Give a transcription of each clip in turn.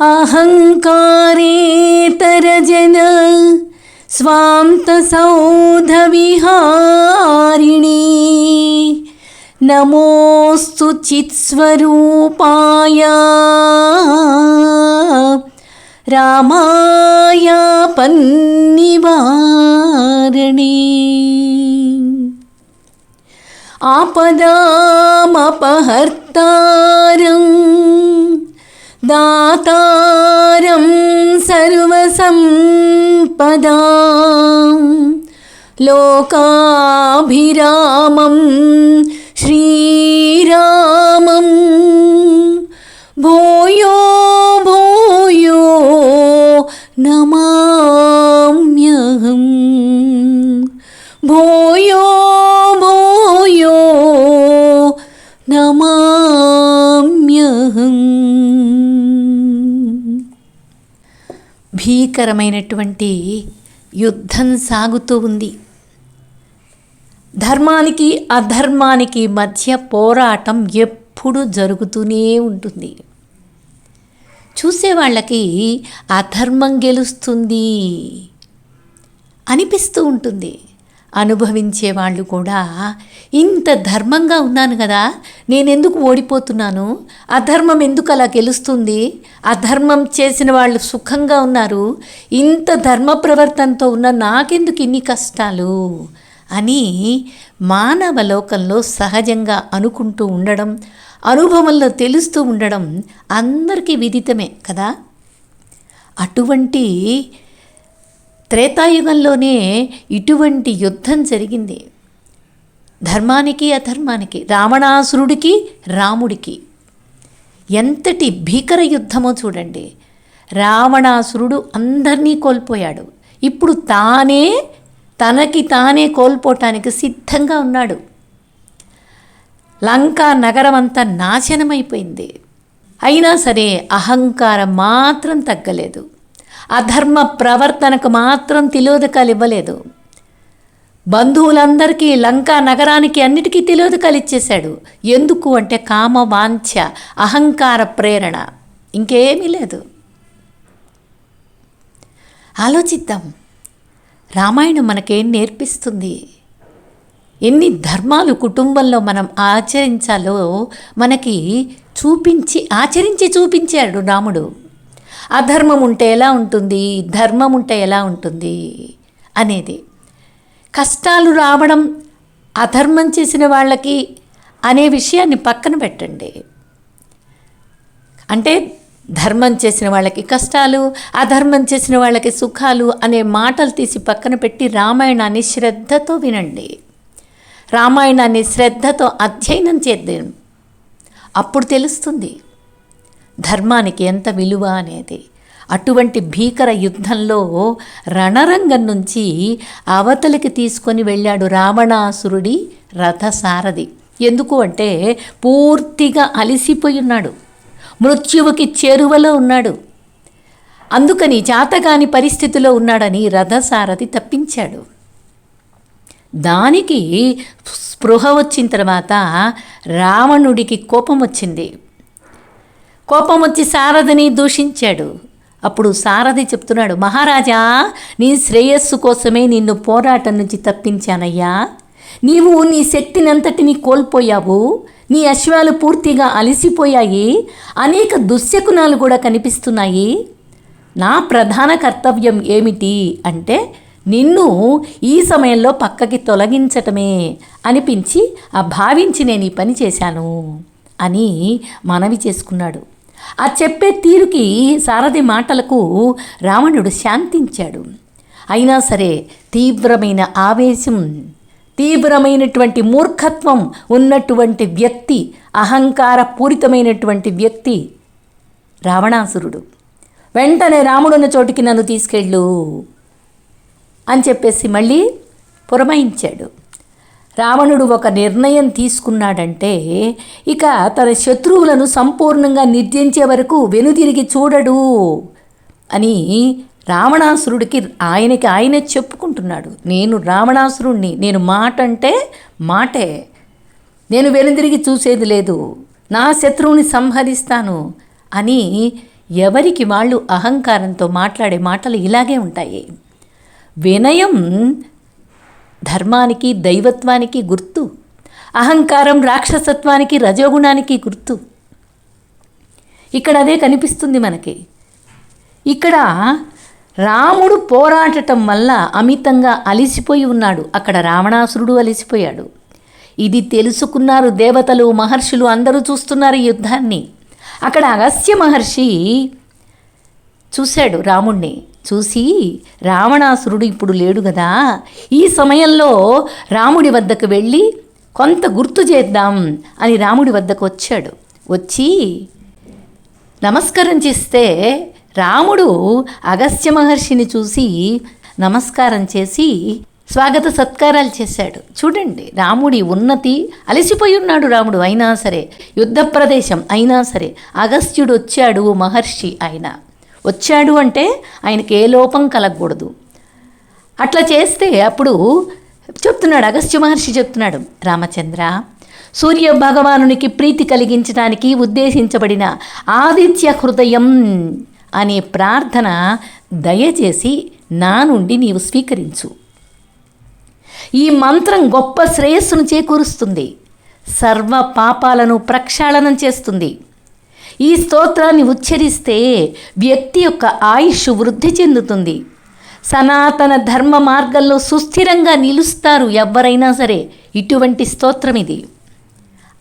अहङ्कारेतरजन स्वान्तसौधविहारिणी नमोऽस्तु चित्स्वरूपाय रामाय पन्निवारिणी आपदामपहर्तारं दातारं सर्वसम्पदां लोकाभिरामं భయంకరమైనటువంటి యుద్ధం సాగుతూ ఉంది. ధర్మానికి అధర్మానికి మధ్య పోరాటం ఎప్పుడు జరుగుతూనే ఉంటుంది. చూసేవాళ్ళకి అధర్మం గెలుస్తుంది అనిపిస్తూ ఉంటుంది. అనుభవించే వాళ్ళు కూడా ఇంత ధర్మంగా ఉన్నాను కదా నేనెందుకు ఓడిపోతున్నాను? అధర్మం ఎందుకు అలా గెలుస్తుంది? అధర్మం చేసిన వాళ్ళు సుఖంగా ఉన్నారు. ఇంత ధర్మ ప్రవర్తనతో ఉన్న నాకెందుకు ఇన్ని కష్టాలు? అని మానవ లోకంలో సహజంగా అనుకుంటూ ఉండడం అనుభవంలో తెలుస్తూ ఉండడం అందరికీ విదితమే కదా? అటువంటి త్రేతాయుగంలోనే ఇటువంటి యుద్ధం జరిగింది. ధర్మానికి అధర్మానికి రావణాసురుడికి రాముడికి. ఎంతటి భీకర యుద్ధమో చూడండి. రావణాసురుడు అందరినీ కోల్పోయాడు. ఇప్పుడు తానే తనకి తానే కోల్పోవటానికి సిద్ధంగా ఉన్నాడు. లంకా నగరం అంతా నాశనమైపోయింది. అయినా సరే అహంకారం మాత్రం తగ్గలేదు. అధర్మ ప్రవర్తనకు మాత్రం తిలోదకాలు ఇవ్వలేదు బంధువులందరికీ లంకా నగరానికి అన్నిటికీ తెలియదు ఇచ్చేశాడు. ఎందుకు అంటే కామ వాంఛ అహంకార ప్రేరణ. ఇంకేమీ లేదు. ఆలోచిద్దాం. రామాయణం మనకేం నేర్పిస్తుంది? ఎన్ని ధర్మాలు కుటుంబంలో మనం ఆచరించాలో మనకి చూపించి ఆచరించి చూపించాడు రాముడు. అధర్మం ఉంటే ఎలా ఉంటుంది? ధర్మం ఉంటే ఎలా ఉంటుంది? అనేది. కష్టాలు రావడం అధర్మం చేసిన వాళ్ళకి అనే విషయాన్ని పక్కన పెట్టండి. అంటే ధర్మం చేసిన వాళ్ళకి కష్టాలు అధర్మం చేసిన వాళ్ళకి సుఖాలు అనే మాటలు తీసి పక్కన పెట్టి రామాయణాన్ని శ్రద్ధతో వినండి. రామాయణాన్ని శ్రద్ధతో అధ్యయనం చేద్దాం. అప్పుడు తెలుస్తుంది ధర్మానికి ఎంత విలువ అనేది. అటువంటి భీకర యుద్ధంలో రణరంగం నుంచి అవతలికి తీసుకొని వెళ్ళాడు రావణాసురుడి రథసారథి. ఎందుకు అంటే పూర్తిగా అలిసిపోయి ఉన్నాడు. మృత్యువుకి చేరువలో ఉన్నాడు. అందుకని జాతగాని పరిస్థితిలో ఉన్నాడని రథసారథి తప్పించాడు. దానికి స్పృహ వచ్చిన తర్వాత రావణుడికి కోపం వచ్చింది. కోపం వచ్చి సారథిని దూషించాడు. అప్పుడు సారథి చెప్తున్నాడు మహారాజా నీ శ్రేయస్సు కోసమే నిన్ను పోరాటం నుంచి తప్పించానయ్యా. నీవు నీ శక్తినంతటిని కోల్పోయావు. నీ అశ్వాలు పూర్తిగా అలసిపోయాయి. అనేక దుశ్శకునాలు కూడా కనిపిస్తున్నాయి. నా ప్రధాన కర్తవ్యం ఏమిటి అంటే నిన్ను ఈ సమయంలో పక్కకి తొలగించటమే అనిపించి ఆ భావించి నేను ఈ పని చేశాను అని మనవి చేసుకున్నాడు. ఆ చెప్పే తీరుకి సారథి మాటలకు రావణుడు శాంతించాడు. అయినా సరే తీవ్రమైన ఆవేశం తీవ్రమైనటువంటి మూర్ఖత్వం ఉన్నటువంటి వ్యక్తి అహంకార పూరితమైనటువంటి వ్యక్తి రావణాసురుడు. వెంటనే రాముడున్న చోటికి నన్ను తీసుకెళ్ళు అని చెప్పేసి మళ్ళీ పురమాయించాడు. రావణుడు ఒక నిర్ణయం తీసుకున్నాడంటే ఇక తన శత్రువులను సంపూర్ణంగా నిర్జించే వరకు వెనుదిరిగి చూడడు అని రావణాసురుడికి ఆయనకి ఆయనే చెప్పుకుంటున్నాడు. నేను రావణాసురుణ్ణి నేను మాట అంటే మాటే. నేను వెనుదిరిగి చూసేది లేదు. నా శత్రువుని సంహరిస్తాను అని ఎవరికి వాళ్ళు అహంకారంతో మాట్లాడే మాటలు ఇలాగే ఉంటాయి. వినయం ధర్మానికి దైవత్వానికి గుర్తు. అహంకారం రాక్షసత్వానికి రజోగుణానికి గుర్తు. ఇక్కడ అదే కనిపిస్తుంది మనకి. ఇక్కడ రాముడు పోరాడటం వల్ల అమితంగా అలిసిపోయి ఉన్నాడు. అక్కడ రావణాసురుడు అలిసిపోయాడు. ఇది తెలుసుకున్నారు దేవతలు మహర్షులు అందరూ చూస్తున్నారు ఈ యుద్ధాన్ని. అక్కడ అగస్త్య మహర్షి చూశాడు రాముణ్ణి. చూసి రావణాసురుడు ఇప్పుడు లేడు కదా. ఈ సమయంలో రాముడి వద్దకు వెళ్ళి కొంత గుర్తు చేద్దాం అని రాముడి వద్దకు వచ్చాడు. వచ్చి నమస్కారం చేస్తే రాముడు అగస్త్య మహర్షిని చూసి నమస్కారం చేసి స్వాగత సత్కారాలు చేశాడు. చూడండి రాముడి ఉన్నతి అలసిపోయి ఉన్నాడు రాముడు. అయినా సరే యుద్ధ ప్రదేశం అయినా సరే అగస్త్యుడు వచ్చాడు మహర్షి ఆయన వచ్చాడు అంటే ఆయనకి ఏ లోపం కలగకూడదు. అట్లా చేస్తే అప్పుడు చెప్తున్నాడు అగస్త్య మహర్షి చెప్తున్నాడు రామచంద్ర సూర్య భగవానునికి ప్రీతి కలిగించడానికి ఉద్దేశించబడిన ఆదిత్య హృదయం అనే ప్రార్థన దయచేసి నా నుండి నీవు స్వీకరించు. ఈ మంత్రం గొప్ప శ్రేయస్సును చేకూరుస్తుంది. సర్వ పాపాలను ప్రక్షాళనం చేస్తుంది. ఈ స్తోత్రాన్ని ఉచ్చరిస్తే వ్యక్తి యొక్క ఆయుష్ వృద్ధి చెందుతుంది. సనాతన ధర్మ మార్గంలో సుస్థిరంగా నిలుస్తారు ఎవరైనా సరే. ఇటువంటి స్తోత్రం ఇది.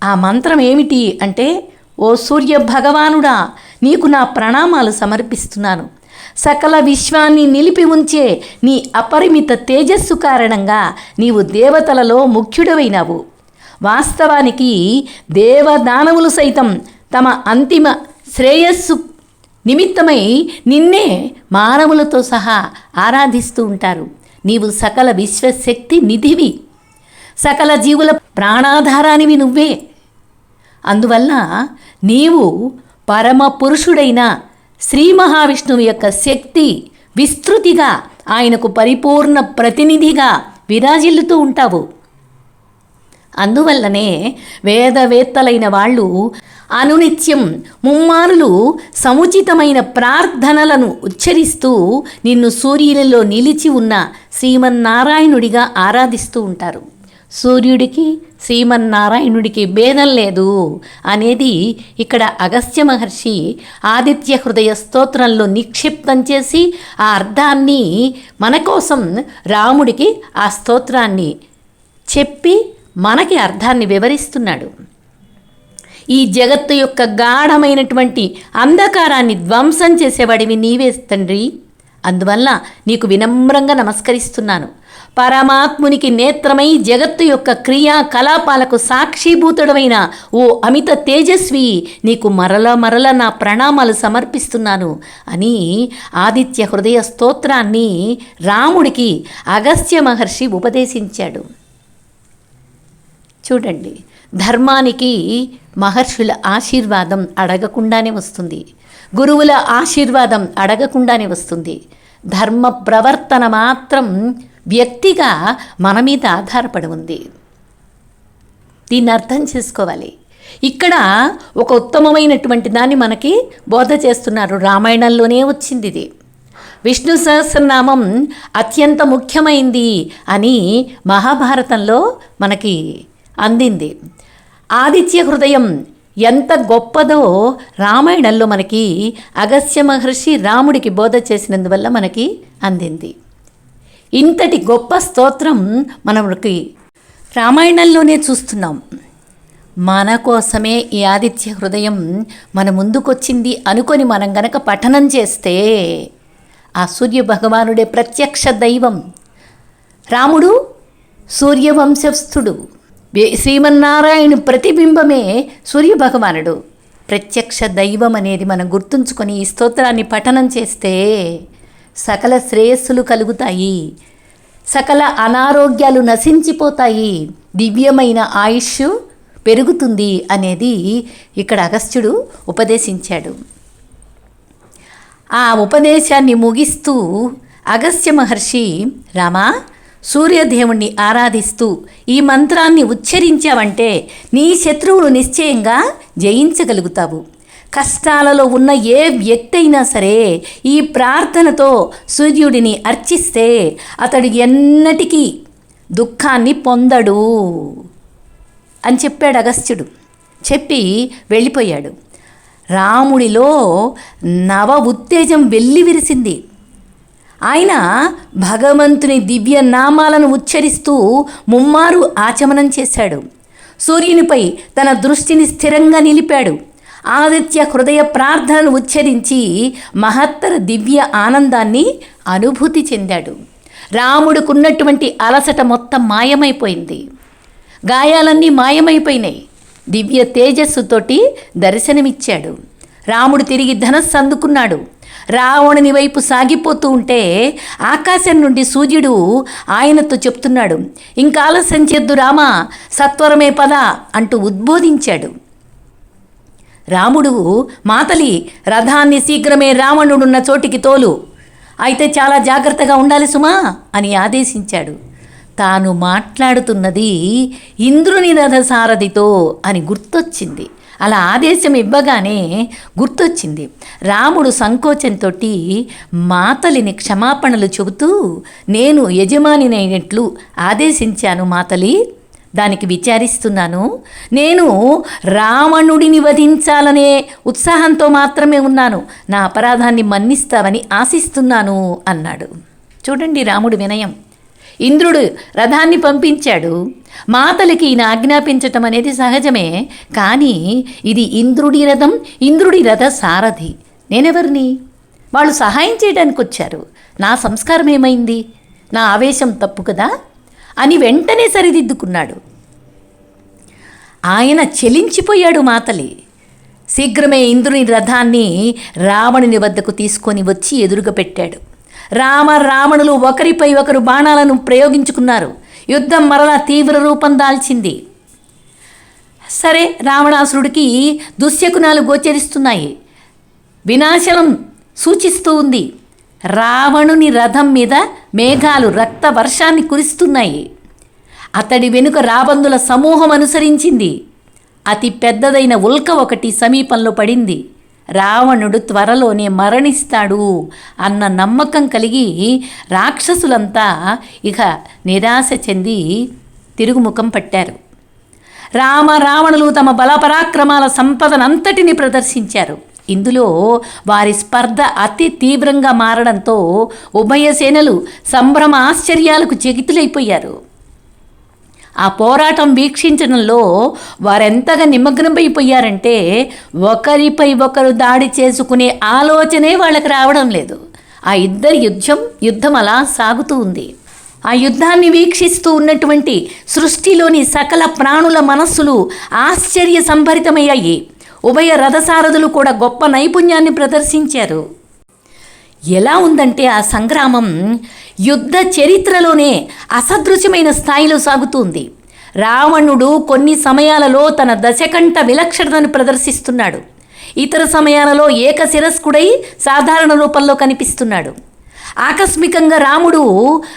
ఆ మంత్రం ఏమిటి అంటే ఓ సూర్య భగవానుడా నీకు నా ప్రణామాలు సమర్పిస్తున్నాను. సకల విశ్వాన్ని నిలిపి ఉంచే నీ అపరిమిత తేజస్సు కారణంగా నీవు దేవతలలో ముఖ్యుడవైనావు. వాస్తవానికి దేవదానవులు సైతం తమ అంతిమ శ్రేయస్సు నిమిత్తమై నిన్నే మానవులతో సహా ఆరాధిస్తూ ఉంటారు. నీవు సకల విశ్వశక్తి నిధివి. సకల జీవుల ప్రాణాధారానివి నువ్వే. అందువల్ల నీవు పరమ పురుషుడైన శ్రీ మహావిష్ణువు యొక్క శక్తి విస్తృతిగా ఆయనకు పరిపూర్ణ ప్రతినిధిగా విరాజిల్లుతూ ఉంటావు. అందువల్లనే వేదవేత్తలైన వాళ్ళు అనునిత్యం ముమ్మారులు సముచితమైన ప్రార్థనలను ఉచ్చరిస్తూ నిన్ను సూర్యులలో నిలిచి ఉన్న శ్రీమన్నారాయణుడిగా ఆరాధిస్తూ ఉంటారు. సూర్యుడికి శ్రీమన్నారాయణుడికి భేదం లేదు అనేది ఇక్కడ అగస్త్య మహర్షి ఆదిత్య హృదయ స్తోత్రంలో నిక్షిప్తం చేసి ఆ అర్థాన్ని మన కోసం రాముడికి ఆ స్తోత్రాన్ని చెప్పి మనకి అర్థాన్ని వివరిస్తున్నాడు. ఈ జగత్తు యొక్క గాఢమైనటువంటి అంధకారాన్ని ధ్వంసం చేసేవాడివి నీవే తండ్రి. అందువల్ల నీకు వినమ్రంగా నమస్కరిస్తున్నాను. పరమాత్మునికి నేత్రమై జగత్తు యొక్క క్రియాకలాపాలకు సాక్షిభూతుడమైన ఓ అమిత తేజస్వి నీకు మరల మరల నా ప్రణామాలు సమర్పిస్తున్నాను అని ఆదిత్య హృదయ స్తోత్రాన్ని రాముడికి అగస్త్య మహర్షి ఉపదేశించాడు. చూడండి. ధర్మానికి మహర్షుల ఆశీర్వాదం అడగకుండానే వస్తుంది. గురువుల ఆశీర్వాదం అడగకుండానే వస్తుంది. ధర్మ ప్రవర్తన మాత్రం వ్యక్తిగా మన మీద ఆధారపడి ఉంది. దీన్ని అర్థం చేసుకోవాలి. ఇక్కడ ఒక ఉత్తమమైనటువంటి దాన్ని మనకి బోధ చేస్తున్నారు. రామాయణంలోనే వచ్చింది ఇది. విష్ణు సహస్రనామం అత్యంత ముఖ్యమైంది అని మహాభారతంలో మనకి అందింది. ఆదిత్య హృదయం ఎంత గొప్పదో రామాయణంలో మనకి అగస్త్య మహర్షి రాముడికి బోధ చేసినందువల్ల మనకి అందింది. ఇంతటి గొప్ప స్తోత్రం మనకి రామాయణంలోనే చూస్తున్నాం. మన కోసమే ఈ ఆదిత్య హృదయం మన ముందుకొచ్చింది అనుకొని మనం గనక పఠనం చేస్తే ఆ సూర్య భగవానుడే ప్రత్యక్ష దైవం. రాముడు సూర్యవంశస్థుడు. శ్రీమన్నారాయణ ప్రతిబింబమే సూర్యభగవానుడు. ప్రత్యక్ష దైవం అనేది మనం గుర్తుంచుకొని ఈ స్తోత్రాన్ని పఠనం చేస్తే సకల శ్రేయస్సులు కలుగుతాయి. సకల అనారోగ్యాలు నశించిపోతాయి. దివ్యమైన ఆయుష్ పెరుగుతుంది అనేది ఇక్కడ అగస్త్యుడు ఉపదేశించాడు. ఆ ఉపదేశాన్ని ముగిస్తూ అగస్త్య మహర్షి రామా సూర్యదేవుణ్ణి ఆరాధిస్తూ ఈ మంత్రాన్ని ఉచ్చరించావంటే నీ శత్రువులు నిశ్చయంగా జయించగలుగుతావు. కష్టాలలో ఉన్న ఏ వ్యక్తి అయినా సరే ఈ ప్రార్థనతో సూర్యుడిని అర్చిస్తే అతడు ఎన్నటికీ దుఃఖాన్ని పొందడు అని చెప్పాడు అగస్త్యుడు. చెప్పి వెళ్ళిపోయాడు. రాముడిలో నవ ఉత్తేజం వెళ్ళి విరిసింది ఆయన భగవంతుని దివ్య నామాలను ఉచ్చరిస్తూ ముమ్మారు ఆచమనం చేశాడు. సూర్యునిపై తన దృష్టిని స్థిరంగా నిలిపాడు. ఆదిత్య హృదయ ప్రార్థనను ఉచ్చరించి మహత్తర దివ్య ఆనందాన్ని అనుభూతి చెందాడు. రాముడుకున్నటువంటి అలసట మొత్తం మాయమైపోయింది. గాయాలన్నీ మాయమైపోయినాయి. దివ్య తేజస్సుతోటి దర్శనమిచ్చాడు. రాముడు తిరిగి ధనస్సు అందుకున్నాడు. రావణుని వైపు సాగిపోతూ ఉంటే ఆకాశం నుండి సూర్యుడు ఆయనతో చెప్తున్నాడు ఇంకా ఆలస్యం చేద్దు రామా సత్వరమే పద అంటూ ఉద్బోధించాడు. రాముడు మాతలి రథాన్ని శీఘ్రమే రావణుడున్న చోటికి తోలు. అయితే చాలా జాగ్రత్తగా ఉండాలి సుమా అని ఆదేశించాడు. తాను మాట్లాడుతున్నది ఇంద్రుని రథసారథితో అని గుర్తొచ్చింది. అలా ఆదేశం ఇవ్వగానే గుర్తొచ్చింది. రాముడు సంకోచంతో మాతలిని క్షమాపణలు చెబుతూ నేను యజమానినైనట్లు ఆదేశించాను మాతలి దానికి విచారిస్తున్నాను. నేను రావణుడిని వధించాలనే ఉత్సాహంతో మాత్రమే ఉన్నాను. నా అపరాధాన్ని మన్నిస్తావని ఆశిస్తున్నాను అన్నాడు. చూడండి రాముడు వినయం. ఇంద్రుడు రథాన్ని పంపించాడు. మాతలికి ఈయన ఆజ్ఞాపించటం అనేది సహజమే కానీ ఇది ఇంద్రుడి రథం ఇంద్రుడి రథ సారథి. నేనెవరిని? వాళ్ళు సహాయం చేయడానికి వచ్చారు. నా సంస్కారం ఏమైంది? నా ఆవేశం తప్పు కదా? అని వెంటనే సరిదిద్దుకున్నాడు. ఆయన చెలించిపోయాడు మాతలి. శీఘ్రమే ఇంద్రుని రథాన్ని రావణుని వద్దకు తీసుకొని వచ్చి ఎదురుగా పెట్టాడు. రామ రావణులు ఒకరిపై ఒకరు బాణాలను ప్రయోగించుకున్నారు. యుద్ధం మరలా తీవ్ర రూపం దాల్చింది. సరే రావణాసురుడికి దుశ్శకునాలు గోచరిస్తున్నాయి. వినాశనం సూచిస్తూ ఉంది. రావణుని రథం మీద మేఘాలు రక్త వర్షాన్ని కురిస్తున్నాయి. అతడి వెనుక రాబందుల సమూహం అనుసరించింది. అతి పెద్దదైన ఉల్క ఒకటి సమీపంలో పడింది. రావణుడు త్వరలోనే మరణిస్తాడు అన్న నమ్మకం కలిగి రాక్షసులంతా ఇక నిరాశ చెంది తిరుగుముఖం పట్టారు. రామ రావణులు తమ బలపరాక్రమాల సంపదనంతటిని ప్రదర్శించారు. ఇందులో వారి స్పర్ధ అతి తీవ్రంగా మారడంతో ఉభయ సేనలు సంభ్రమ ఆశ్చర్యాలకు చెగితులైపోయారు ఆ పోరాటం వీక్షించడంలో వారెంతగా నిమగ్నమైపోయారంటే ఒకరిపై ఒకరు దాడి చేసుకునే ఆలోచనే వాళ్ళకి రావడం లేదు. ఆ ఇద్దరి యుద్ధం యుద్ధం అలా సాగుతూ ఉంది. ఆ యుద్ధాన్ని వీక్షిస్తూ ఉన్నటువంటి సృష్టిలోని సకల ప్రాణుల మనస్సులు ఆశ్చర్య సంభరితమయ్యాయి ఉభయ రథసారథులు కూడా గొప్ప నైపుణ్యాన్ని ప్రదర్శించారు. ఎలా ఉందంటే ఆ సంగ్రామం యుద్ధ చరిత్రలోనే అసదృశ్యమైన స్థాయిలో సాగుతుంది. రావణుడు కొన్ని సమయాలలో తన దశకంఠ విలక్షణతను ప్రదర్శిస్తున్నాడు. ఇతర సమయాలలో ఏకశిరస్కుడై సాధారణ రూపంలో కనిపిస్తున్నాడు. ఆకస్మికంగా రాముడు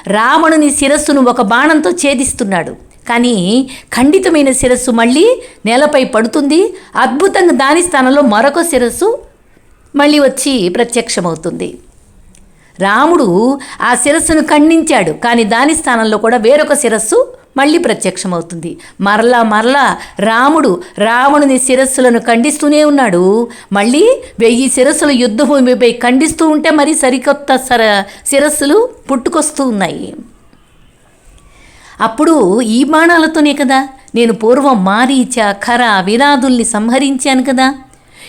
రావణుని శిరస్సును ఒక బాణంతో ఛేదిస్తున్నాడు. కానీ ఖండితమైన శిరస్సు మళ్ళీ నేలపై పడుతుంది. అద్భుతంగా దాని స్థానంలో మరొక శిరస్సు మళ్ళీ వచ్చి ప్రత్యక్షమవుతుంది. రాముడు ఆ శిరస్సును ఖండించాడు కానీ దాని స్థానంలో కూడా వేరొక శిరస్సు మళ్ళీ ప్రత్యక్షమవుతుంది. మరలా మరలా రాముడు రావణుని శిరస్సులను ఖండిస్తూనే ఉన్నాడు. మళ్ళీ వెయ్యి శిరస్సులు యుద్ధభూమిపై ఖండిస్తూ ఉంటే మరి సరికొత్త సర శిరస్సులు పుట్టుకొస్తూ ఉన్నాయి. అప్పుడు ఈ బాణాలతోనే కదా నేను పూర్వం మారీచ ఖర విరాదుల్ని సంహరించాను కదా.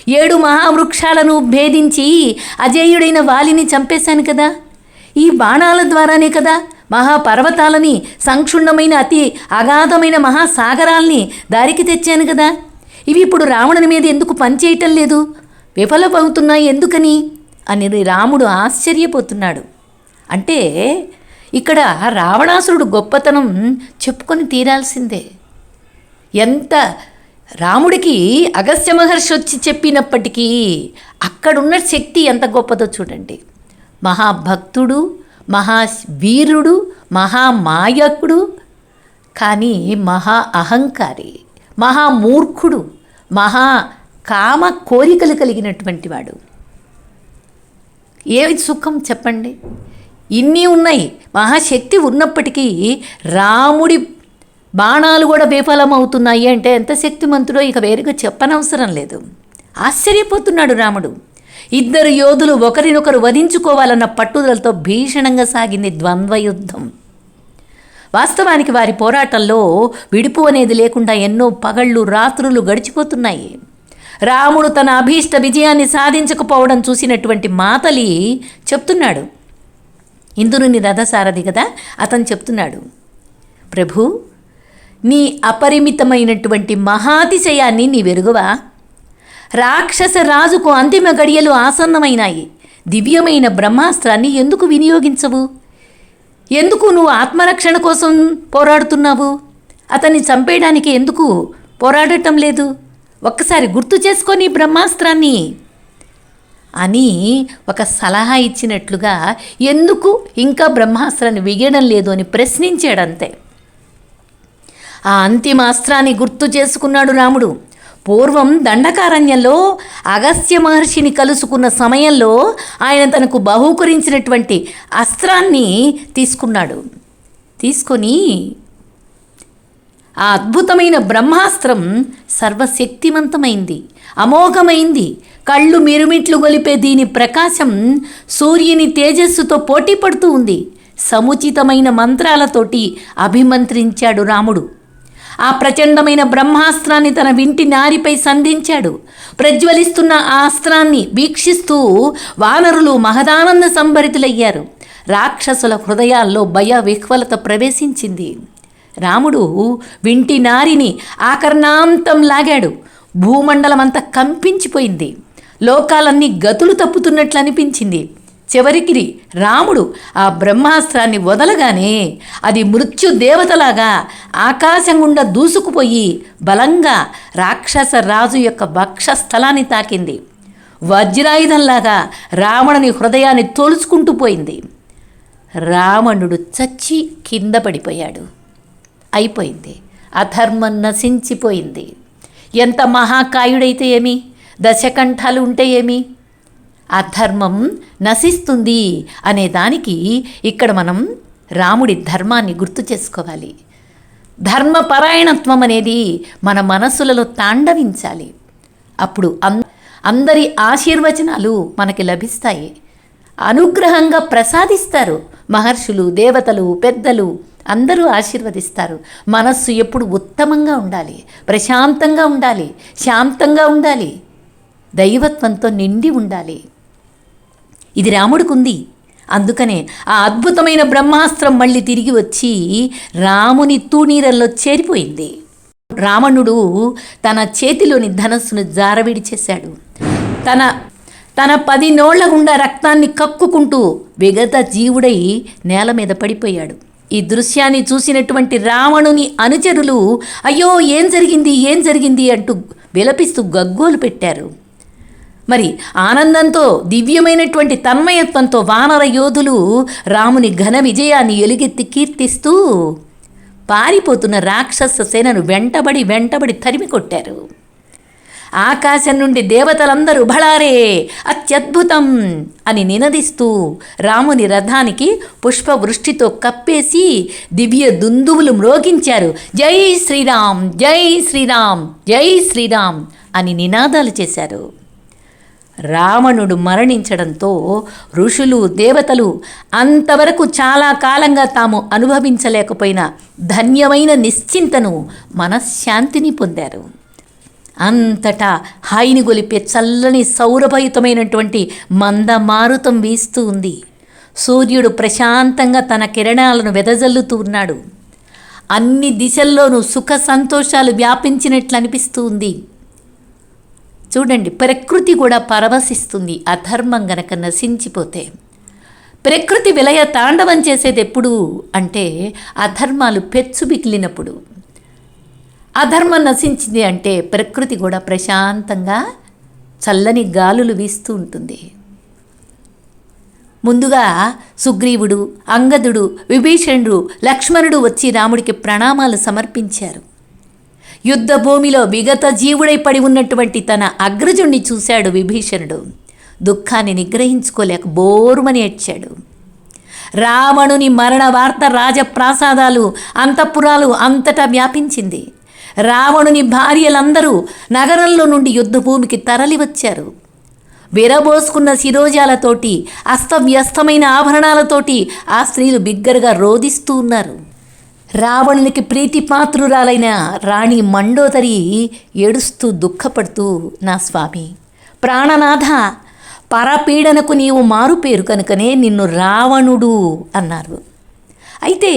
ఏడు మహావృక్షాలను భేదించి అజేయుడైన వాలిని చంపేశాను కదా. ఈ బాణాల ద్వారానే కదా మహాపర్వతాలని సంక్షుణ్ణమైన అతి అగాధమైన మహాసాగరాల్ని దారికి తెచ్చాను కదా. ఇవి ఇప్పుడు రావణుని మీద ఎందుకు పనిచేయటం లేదు? విఫలమవుతున్నాయి ఎందుకని? అని రాముడు ఆశ్చర్యపోతున్నాడు. అంటే ఇక్కడ రావణాసురుడు గొప్పతనం చెప్పుకొని తీరాల్సిందే. ఎంత రాముడికి అగస్త్య మహర్షి వచ్చి చెప్పినప్పటికీ అక్కడున్న శక్తి ఎంత గొప్పదో చూడండి. మహాభక్తుడు మహావీరుడు మహామాయకుడు కానీ మహా అహంకారి మహామూర్ఖుడు మహా కామ కోరికలు కలిగినటువంటి వాడు. ఏ సుఖం చెప్పండి? ఇన్ని ఉన్నాయి. మహాశక్తి ఉన్నప్పటికీ రాముడి బాణాలు కూడా విఫలమవుతున్నాయి అంటే ఎంత శక్తిమంతుడో ఇక వేరుగా చెప్పనవసరం లేదు. ఆశ్చర్యపోతున్నాడు రాముడు. ఇద్దరు యోధులు ఒకరినొకరు వధించుకోవాలన్న పట్టుదలతో భీషణంగా సాగింది ద్వంద్వ యుద్ధం వాస్తవానికి వారి పోరాటంలో విడుపు అనేది లేకుండా ఎన్నో పగళ్ళు రాత్రులు గడిచిపోతున్నాయి. రాముడు తన అభీష్ట విజయాన్ని సాధించకపోవడం చూసినటువంటి మాతలి చెప్తున్నాడు. ఇందుని రథసారథి కదా? అతను చెప్తున్నాడు. ప్రభు నీ అపరిమితమైనటువంటి మహాతిశయాన్ని నీ వెరుగువా? రాక్షస రాజుకు అంతిమ గడియలు ఆసన్నమైనాయి. దివ్యమైన బ్రహ్మాస్త్రాన్ని ఎందుకు వినియోగించవు? ఎందుకు నువ్వు ఆత్మరక్షణ కోసం పోరాడుతున్నావు? అతన్ని చంపేయడానికి ఎందుకు పోరాడటం లేదు? ఒక్కసారి గుర్తు చేసుకొని బ్రహ్మాస్త్రాన్ని. అని ఒక సలహా ఇచ్చినట్లుగా ఎందుకు ఇంకా బ్రహ్మాస్త్రాన్ని విగయడం లేదు అని ప్రశ్నించాడంతే. ఆ అంతిమ అస్త్రాన్ని గుర్తు చేసుకున్నాడు రాముడు. పూర్వం దండకారణ్యంలో అగస్త్య మహర్షిని కలుసుకున్న సమయంలో ఆయన తనకు బహూకరించినటువంటి అస్త్రాన్ని తీసుకున్నాడు. తీసుకొని ఆ అద్భుతమైన బ్రహ్మాస్త్రం సర్వశక్తివంతమైంది అమోఘమైంది. కళ్ళు మిరుమిట్లు గొలిపే దీని ప్రకాశం సూర్యుని తేజస్సుతో పోటీ పడుతూ ఉంది. సముచితమైన మంత్రాలతోటి అభిమంత్రించాడు రాముడు. ఆ ప్రచండమైన బ్రహ్మాస్త్రాన్ని తన వింటి నారిపై సంధించాడు. ప్రజ్వలిస్తున్న ఆ అస్త్రాన్ని వీక్షిస్తూ వానరులు మహదానంద సంభరితులయ్యారు. రాక్షసుల హృదయాల్లో భయ విహ్వలత ప్రవేశించింది. రాముడు వింటి నారిని ఆకర్ణాంతం లాగాడు. భూమండలమంతా కంపించిపోయింది. లోకాలన్నీ గతులు తప్పుతున్నట్లు అనిపించింది చివరికి రాముడు ఆ బ్రహ్మాస్త్రాన్ని వదలగానే అది మృత్యు దేవతలాగా ఆకాశం గుండా దూసుకుపోయి బలంగా రాక్షస రాజు యొక్క వక్షస్థలాన్ని తాకింది. వజ్రాయుధంలాగా రావణుని హృదయాన్ని తోలుచుకుంటూ పోయింది. రావణుడు చచ్చి కింద పడిపోయాడు. అయిపోయింది. అధర్మం నశించిపోయింది. ఎంత మహాకాయుడైతే ఏమి? దశకంఠాలు ఉంటే ఏమి? అధర్మం నశిస్తుంది అనే దానికి ఇక్కడ మనం రాముడి ధర్మాన్ని గుర్తు చేసుకోవాలి. ధర్మపరాయణత్వం అనేది మన మనస్సులలో తాండవించాలి. అప్పుడు అం అందరి ఆశీర్వచనాలు మనకి లభిస్తాయి. అనుగ్రహంగా ప్రసాదిస్తారు. మహర్షులు దేవతలు పెద్దలు అందరూ ఆశీర్వదిస్తారు. మనస్సు ఎప్పుడు ఉత్తమంగా ఉండాలి. ప్రశాంతంగా ఉండాలి. శాంతంగా ఉండాలి. దైవత్వంతో నిండి ఉండాలి. ఇది రాముడికుంది. అందుకనే ఆ అద్భుతమైన బ్రహ్మాస్త్రం మళ్ళీ తిరిగి వచ్చి రాముని తూణీరల్లో చేరిపోయింది. రావణుడు తన చేతిలోని ధనస్సును జారవిడి చేశాడు. తన తన పది నోళ్ళ గుండా రక్తాన్ని కక్కుకుంటూ విగత జీవుడై నేల మీద పడిపోయాడు. ఈ దృశ్యాన్ని చూసినటువంటి రావణుని అనుచరులు అయ్యో ఏం జరిగింది? ఏం జరిగింది? అంటూ విలపిస్తూ గగ్గోలు పెట్టారు. మరి ఆనందంతో దివ్యమైనటువంటి తన్మయత్వంతో వానర యోధులు రాముని ఘన విజయాన్ని ఎలుగెత్తి కీర్తిస్తూ పారిపోతున్న రాక్షస సేనను వెంటబడి వెంటబడి తరిమి కొట్టారు. ఆకాశం నుండి దేవతలందరూ భళారే అత్యద్భుతం అని నినదిస్తూ రాముని రథానికి పుష్పవృష్టితో కప్పేసి దివ్య దుందువులు మ్రోగించారు. జై శ్రీరామ్ జై శ్రీరామ్ జై శ్రీరామ్ అని నినాదాలు చేశారు. రావణుడు మరణించడంతో ఋషులు దేవతలు అంతవరకు చాలా కాలంగా తాము అనుభవించలేకపోయిన ధన్యమైన నిశ్చింతను మనశ్శాంతిని పొందారు. అంతటా హాయిని గొలిపే చల్లని సౌరభయుతమైనటువంటి మందమారుతం వీస్తూ ఉంది. సూర్యుడు ప్రశాంతంగా తన కిరణాలను వెదజల్లుతూ ఉన్నాడు. అన్ని దిశల్లోనూ సుఖ సంతోషాలు వ్యాపించినట్లు అనిపిస్తూ ఉంది. చూడండి ప్రకృతి కూడా పరవశిస్తుంది అధర్మం గనక నశించిపోతే. ప్రకృతి విలయ తాండవం చేసేది ఎప్పుడు అంటే అధర్మాలు పెచ్చు మిగిలినప్పుడు. అధర్మం నశించింది అంటే ప్రకృతి కూడా ప్రశాంతంగా చల్లని గాలులు వీస్తూ ఉంటుంది. ముందుగా సుగ్రీవుడు అంగదుడు విభీషణుడు లక్ష్మణుడు వచ్చి రాముడికి ప్రణామాలు సమర్పించారు. యుద్ధ భూమిలో విగత జీవుడై పడి ఉన్నటువంటి తన అగ్రజుణ్ణి చూశాడు విభీషణుడు. దుఃఖాన్ని నిగ్రహించుకోలేక బోరుమని ఏడ్చాడు. రావణుని మరణ వార్త రాజప్రాసాదాలు అంతఃపురాలు అంతటా వ్యాపించింది. రావణుని భార్యలందరూ నగరంలో నుండి యుద్ధభూమికి తరలి వచ్చారు. విరబోసుకున్న శిరోజాలతోటి అస్తవ్యస్తమైన ఆభరణాలతోటి ఆ స్త్రీలు బిగ్గరగా రోదిస్తూ ఉన్నారు. రావణునికి ప్రీతిపాత్రురాలైన రాణి మండోదరి ఏడుస్తూ దుఃఖపడుతూ నా స్వామి ప్రాణనాథ పరపీడనకు నీవు మారుపేరు కనుకనే నిన్ను రావణుడు అన్నారు. అయితే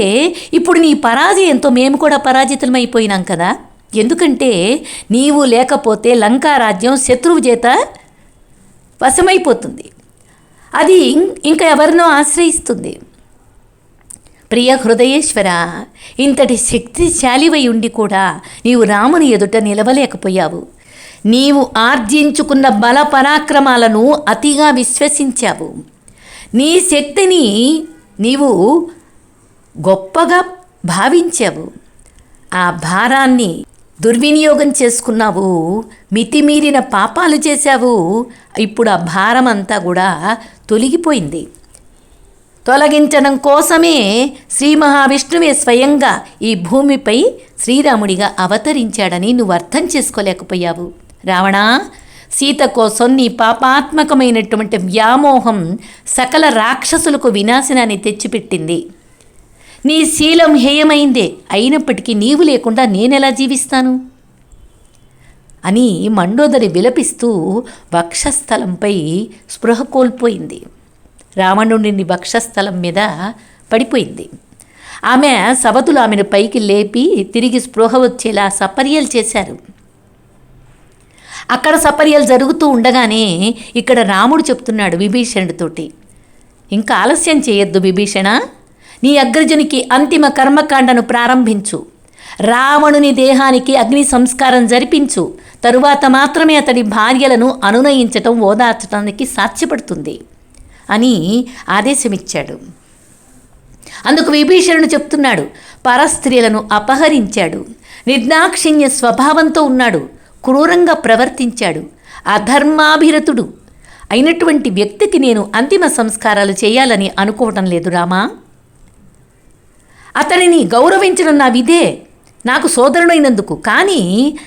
ఇప్పుడు నీ పరాజయంతో మేము కూడా పరాజితమైపోయినాం కదా. ఎందుకంటే నీవు లేకపోతే లంకారాజ్యం శత్రువు చేత వశమైపోతుంది. అది ఇంకా ఎవరినో ఆశ్రయిస్తుంది. ప్రియ హృదయేశ్వర ఇంతటి శక్తిశాలివై ఉండి కూడా నీవు రాముని ఎదుట నిలవలేకపోయావు. నీవు ఆర్జించుకున్న బల పరాక్రమాలను అతిగా విశ్వసించావు. నీ శక్తిని నీవు గొప్పగా భావించావు. ఆ భారాన్ని దుర్వినియోగం చేసుకున్నావు. మితిమీరిన పాపాలు చేశావు. ఇప్పుడు ఆ భారం అంతా కూడా తొలగిపోయింది. తొలగించడం కోసమే శ్రీ మహావిష్ణువే స్వయంగా ఈ భూమిపై శ్రీరాముడిగా అవతరించాడని నువ్వు అర్థం చేసుకోలేకపోయావు. రావణా సీత కోసం నీ పాపాత్మకమైనటువంటి వ్యామోహం సకల రాక్షసులకు వినాశనాన్ని తెచ్చిపెట్టింది. నీ శీలం హేయమైందే అయినప్పటికీ నీవు లేకుండా నేనెలా జీవిస్తాను? అని మండోదరి విలపిస్తూ వక్షస్థలంపై స్పృహ కోల్పోయింది. రావణుడిని వక్షస్థలం మీద పడిపోయింది. ఆమె సవతులు ఆమెను పైకి లేపి తిరిగి స్పృహ వచ్చేలా సపర్యలు చేశారు. అక్కడ సపర్యలు జరుగుతూ ఉండగానే ఇక్కడ రాముడు చెప్తున్నాడు విభీషణుడితోటి ఇంకా ఆలస్యం చేయొద్దు విభీషణ నీ అగ్రజునికి అంతిమ కర్మకాండను ప్రారంభించు. రావణుని దేహానికి అగ్ని సంస్కారం జరిపించు. తరువాత మాత్రమే అతడి భార్యలను అనునయించటం ఓదార్చటానికి సాధ్యపడుతుంది. అని ఆదేశమిచ్చాడు. అందుకు విభీషణుడు చెప్తున్నాడు పరస్త్రీలను అపహరించాడు నిర్దాక్షిణ్య స్వభావంతో ఉన్నాడు క్రూరంగా ప్రవర్తించాడు అధర్మాభిరతుడు. అయినటువంటి వ్యక్తికి నేను అంతిమ సంస్కారాలు చేయాలని అనుకోవటం లేదు రామా. అతనిని గౌరవించడం నా విధే నాకు సోదరుడైనందుకు కానీ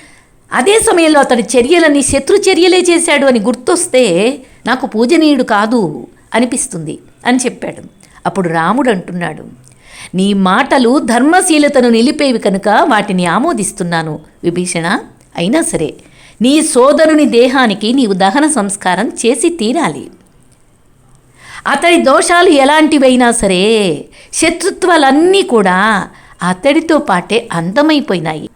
అదే సమయంలో అతడి చర్యలని శత్రు చర్యలే చేశాడు అని గుర్తొస్తే నాకు పూజనీయుడు కాదు. అనిపిస్తుంది అని చెప్పాడు. అప్పుడు రాముడు అంటున్నాడు నీ మాటలు ధర్మశీలతను నిలిపేవి కనుక వాటిని ఆమోదిస్తున్నాను. విభీషణ అయినా సరే నీ సోదరుని దేహానికి నీవు దహన సంస్కారం చేసి తీరాలి. అతడి దోషాలు ఎలాంటివైనా సరే శత్రుత్వాలన్నీ కూడా అతడితో పాటే అంతమైపోయినాయి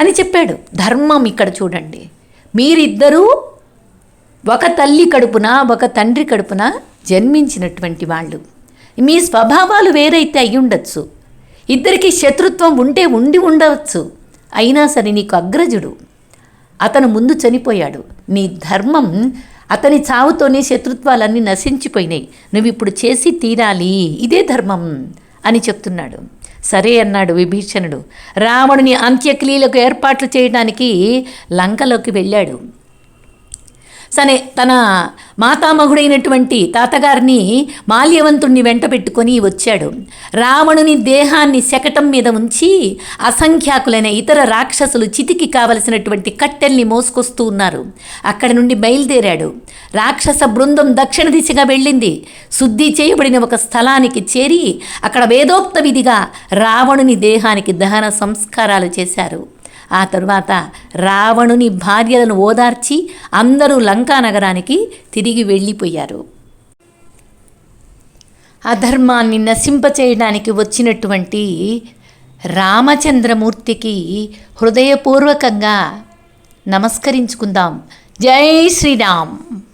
అని చెప్పాడు. ధర్మం ఇక్కడ చూడండి. మీరిద్దరూ ఒక తల్లి కడుపున ఒక తండ్రి కడుపున జన్మించినటువంటి వాళ్ళు. మీ స్వభావాలు వేరైతే అయి ఇద్దరికి శత్రుత్వం ఉంటే ఉండి ఉండవచ్చు. అయినా సరే నీకు అగ్రజుడు. అతను ముందు చనిపోయాడు. నీ ధర్మం అతని చావుతోనే శత్రుత్వాలన్నీ నశించిపోయినాయి. నువ్వు ఇప్పుడు చేసి తీరాలి. ఇదే ధర్మం అని చెప్తున్నాడు. సరే అన్నాడు విభీషణుడు. రావణుని అంత్యక్రియలకు ఏర్పాట్లు చేయడానికి లంకలోకి వెళ్ళాడు. సరే తన మాతామహుడైనటువంటి తాతగారిని మాల్యవంతుణ్ణి వెంట పెట్టుకొని వచ్చాడు. రావణుని దేహాన్ని శకటం మీద ఉంచి అసంఖ్యాకులైన ఇతర రాక్షసులు చితికి కావలసినటువంటి కట్టెల్ని మోసుకొస్తూ ఉన్నారు. అక్కడి నుండి బయలుదేరాడు. రాక్షస బృందం దక్షిణ దిశగా వెళ్ళింది. శుద్ధి చేయబడిన ఒక స్థలానికి చేరి అక్కడ వేదోక్త విధిగా రావణుని దేహానికి దహన సంస్కారాలు చేశారు. ఆ తరువాత రావణుని భార్యలను ఓదార్చి అందరూ లంకా నగరానికి తిరిగి వెళ్ళిపోయారు. అధర్మాన్ని నశింపచేయడానికి వచ్చినటువంటి రామచంద్రమూర్తికి హృదయపూర్వకంగా నమస్కరించుకుందాం. జై శ్రీరామ్.